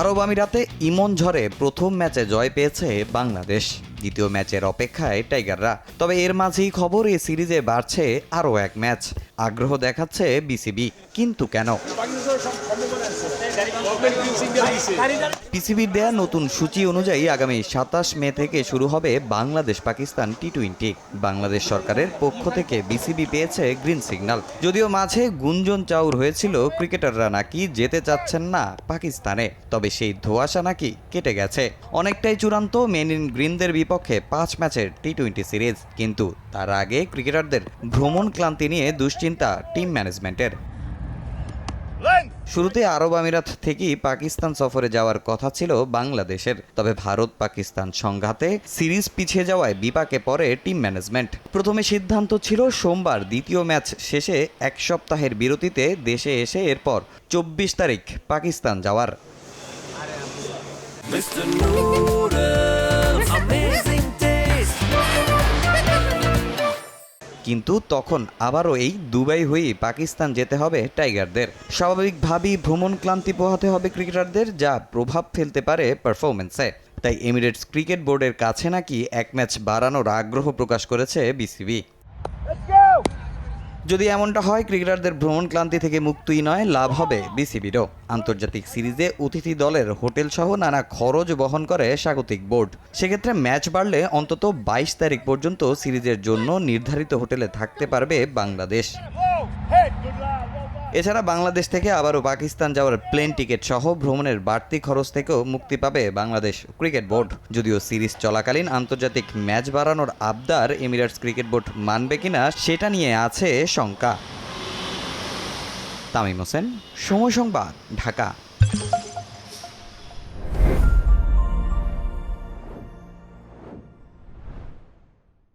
আরব আমিরাতে ইমন ঝড়ে প্রথম ম্যাচে জয় পেয়েছে বাংলাদেশ। দ্বিতীয় ম্যাচের অপেক্ষায় টাইগাররা। তবে এর মাঝেই খবর, এই সিরিজে বাড়ছে আরও এক ম্যাচ। আগ্রহ দেখাচ্ছে বিসিবি। কিন্তু কেন? পিসিবির দেয়া নতুন সূচি অনুযায়ী আগামী সাতাশ মে থেকে শুরু হবে বাংলাদেশ পাকিস্তান টি টোয়েন্টি বাংলাদেশ সরকারের পক্ষ থেকে বিসিবি পেয়েছে গ্রিন সিগন্যাল। যদিও মাঝে গুঞ্জন চাউর হয়েছিল, ক্রিকেটাররা নাকি যেতে চাচ্ছেন না পাকিস্তানে। তবে সেই ধোঁয়াশা নাকি কেটে গেছে। অনেকটাই চূড়ান্ত মেন ইন গ্রিনদের বিপক্ষে পাঁচ ম্যাচের টি টোয়েন্টি সিরিজ, কিন্তু তার আগে ক্রিকেটারদের ভ্রমণ ক্লান্তি নিয়ে দুশ্চিন্তা টিম ম্যানেজমেন্টের। শুরুতে আরব আমিরাত থেকেই পাকিস্তান সফরে যাওয়ার কথা ছিল বাংলাদেশের, তবে ভারত পাকিস্তান সংঘাতে সিরিজ পিছিয়ে যাওয়ায় বিপাকে পড়ে টিম ম্যানেজমেন্ট। প্রথমে সিদ্ধান্ত ছিল সোমবার দ্বিতীয় ম্যাচ শেষে এক সপ্তাহের বিরতিতে দেশে এসে এরপর চব্বিশ তারিখ পাকিস্তান যাওয়ার। Mr. Amazing. কিন্তু তখন আবারও এই দুবাই হয়ে পাকিস্তান যেতে হবে টাইগারদের স্বাভাবিকভাবেই ভ্রমণ ক্লান্তি পোহাতে হবে ক্রিকেটারদের, যা প্রভাব ফেলতে পারে পারফরমেন্সে তাই এমিরেটস ক্রিকেট বোর্ডের কাছে নাকি এক ম্যাচ বাড়ানোর আগ্রহ প্রকাশ করেছে বিসিবি যদি এমনটা হয়, ক্রিকেটারদের ভ্রমণ ক্লান্তি থেকে মুক্তই নয়, লাভ হবে বিসিবিরও। আন্তর্জাতিক সিরিজে অতিথি দলের হোটেল সহ নানা খরচ বহন করে স্বাগতিক বোর্ড। সেক্ষেত্রে ম্যাচ বাড়লে অন্তত বাইশ তারিখ পর্যন্ত সিরিজের জন্য নির্ধারিত হোটেলে থাকতে পারবে বাংলাদেশ। এছাড়া বাংলাদেশ থেকে আবারও পাকিস্তান যাওয়ার প্লেন টিকিট সহ ভ্রমণের বাড়তি খরচ থেকেও মুক্তি পাবে বাংলাদেশ ক্রিকেট বোর্ড। যদিও সিরিজ চলাকালীন আন্তর্জাতিক ম্যাচ বাড়ানোর আবদার এমিরেটস ক্রিকেট বোর্ড মানবে কিনা সেটা নিয়ে আছে শঙ্কা। তামিম হোসেন, সময় সংবাদ, ঢাকা।